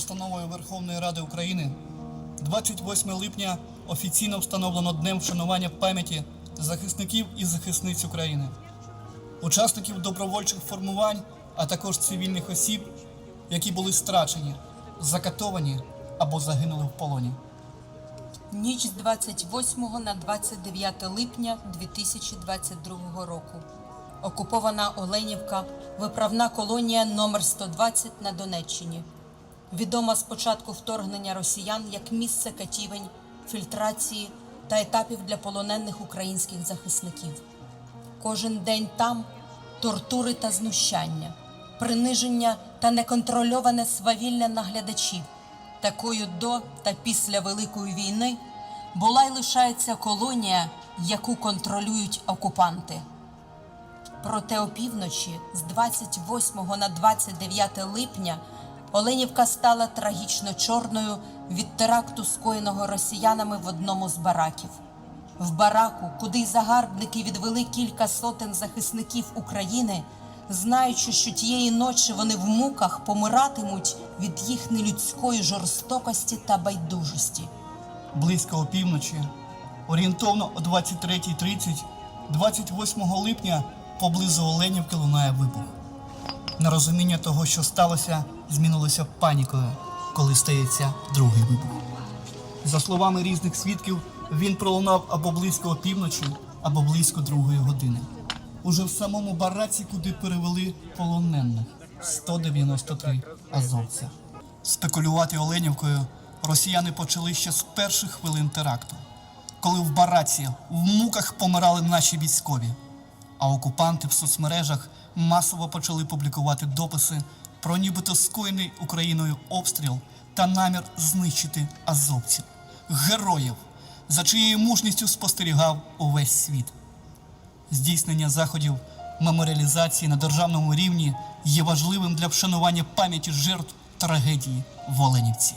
постановою Верховної Ради України 28 липня офіційно встановлено днем вшанування пам'яті захисників і захисниць України, учасників добровольчих формувань, а також цивільних осіб, які були страчені, закатовані або загинули в полоні. Ніч з 28 на 29 липня 2022 року. Окупована Оленівка, виправна колонія номер 120 на Донеччині. Відома з початку вторгнення росіян як місце катівень, фільтрації та етапів для полонених українських захисників. Кожен день там тортури та знущання, приниження та неконтрольоване свавілля наглядачів. Такою до та після Великої війни була й лишається колонія, яку контролюють окупанти. Проте опівночі з 28 на 29 липня Оленівка стала трагічно чорною від теракту, скоєного росіянами в одному з бараків. В бараку, куди загарбники відвели кілька сотень захисників України, знаючи, що тієї ночі вони в муках помиратимуть від їх нелюдської жорстокості та байдужості. Близько опівночі, орієнтовно о 23.30, 28 липня поблизу Оленівки лунає вибух. Нерозуміння того, що сталося, змінилося панікою, коли стається другий вибух. За словами різних свідків, він пролунав або близько опівночі, або близько другої години. Уже в самому бараці, куди перевели полонених 193 азовця. Спекулювати Оленівкою росіяни почали ще з перших хвилин теракту, коли в бараці в муках помирали наші військові. А окупанти в соцмережах масово почали публікувати дописи про нібито скоєний Україною обстріл та намір знищити азовців, героїв, за чиєю мужністю спостерігав увесь світ. Здійснення заходів меморіалізації на державному рівні є важливим для вшанування пам'яті жертв трагедії в Оленівці.